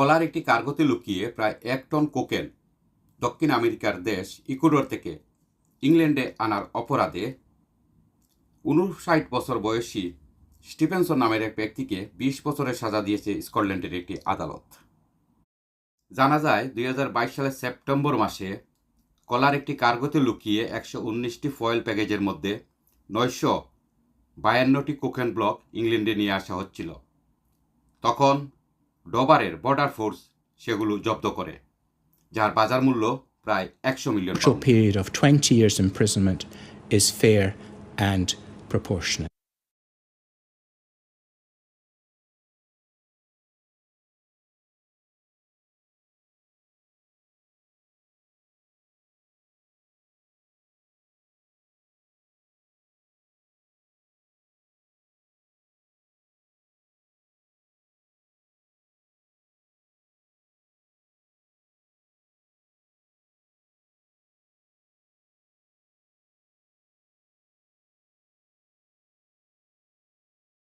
কলার একটি কার্গোতে লুকিয়ে প্রায় এক টন কোকেন দক্ষিণ আমেরিকার দেশ ইকুয়েডর থেকে ইংল্যান্ডে আনার অপরাধে উনষাট বছর বয়সী স্টিফেনসন নামের এক ব্যক্তিকে বিশ বছরের সাজা দিয়েছে স্কটল্যান্ডের একটি আদালত। জানা যায়, দুই হাজার বাইশ সালের সেপ্টেম্বর মাসে কলার একটি কার্গোতে লুকিয়ে একশো উনিশটি ফয়েল প্যাকেজের মধ্যে নয়শো বায়ান্নটি কোকেন ব্লক ইংল্যান্ডে নিয়ে আসা হচ্ছিল। তখন ডবারের বর্ডার ফোর্স সেগুলো জব্দ করে, যার বাজার মূল্য প্রায় একশো million period of twenty years imprisonment is fair and proportional